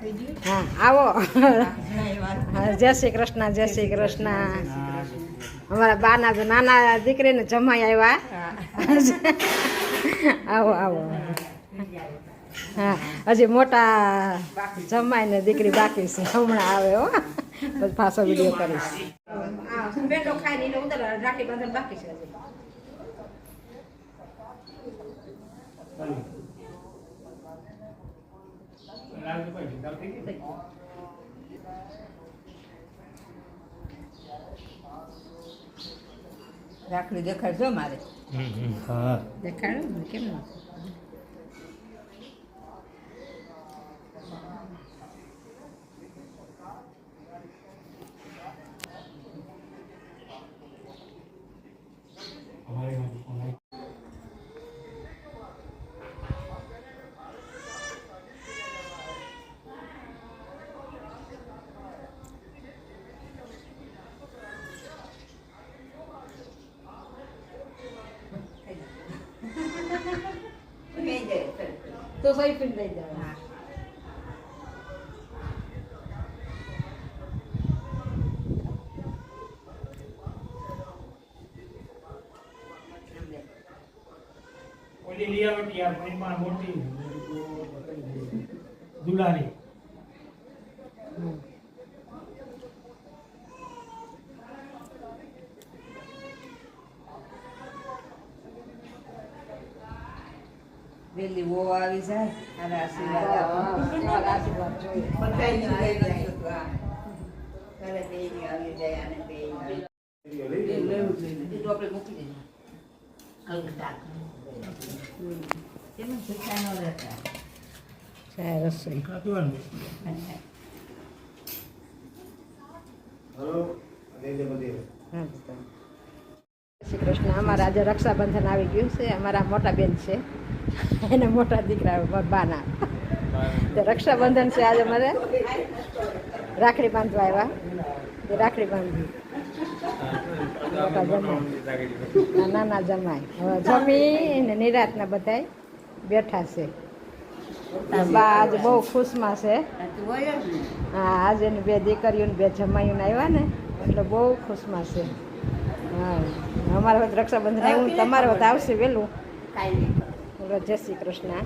હા, આવો. જય શ્રી કૃષ્ણ, જય શ્રી કૃષ્ણ. અમારા બાના નાના દીકરીને જમાઈ આવ્યા. આવો આવો. હા, હજી મોટા જમાઈ ને દીકરી બાકી છે. હમણાં આવે, હો. પાછો વીડિયો કરીશ. રાખી બાકી છે રાખડી દેખાડજો મારે. હા. દેખાડો કેમ ન? તો સહી પીને થઈ જાય ઓલી લીયાવટી આ મોટી. દુલારી. વેલી વો આવી જાય અને આશીર્વાદ આપો આશીર્વાદ જોઈએ આવી જાય. અને આપણે મૂકી. શ્રી કૃષ્ણ અમારા આજે રક્ષાબંધન આવી ગયું છે. અમારા મોટા બેન છે. એને મોટા દીકરા બાના તો રક્ષાબંધન છે આજે મારે. રાખડી બાંધવા આવ્યા. તે રાખડી બાંધવી નાના જમાય જમી ને નિરાતના બધાય બેઠા છે. બા આજે બહુ ખુશમાં છે. હા, આજે બે દીકરીઓને બે જમાઈઓને આવ્યા ને, એટલે બહુ ખુશમાં છે. હા, અમારા વખત રક્ષાબંધન આવ્યું તમારા વખત આવશે વહેલું કાંઈ જય શ્રી કૃષ્ણ.